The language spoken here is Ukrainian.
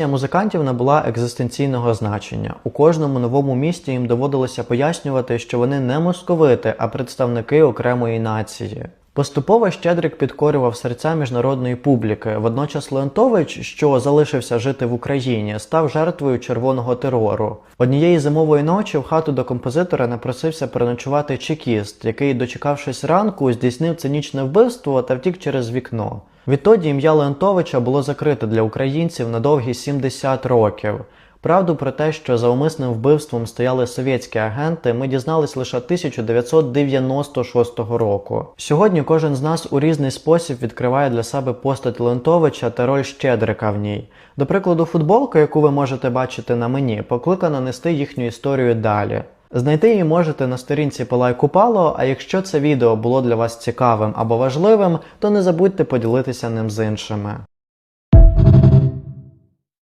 Музикантів набула екзистенційного значення. У кожному новому місті їм доводилося пояснювати, що вони не московити, а представники окремої нації. Поступово Щедрик підкорював серця міжнародної публіки. Водночас Леонтович, що залишився жити в Україні, став жертвою червоного терору. Однієї зимової ночі в хату до композитора напросився переночувати чекіст, який, дочекавшись ранку, здійснив цинічне вбивство та втік через вікно. Відтоді ім'я Леонтовича було закрите для українців на довгі 70 років. Правду про те, що за умисним вбивством стояли совєтські агенти, ми дізнались лише 1996 року. Сьогодні кожен з нас у різний спосіб відкриває для себе постать Леонтовича та роль Щедрика в ній. До прикладу, футболка, яку ви можете бачити на мені, покликана нести їхню історію далі. Знайти її можете на сторінці Палай Купало, а якщо це відео було для вас цікавим або важливим, то не забудьте поділитися ним з іншими.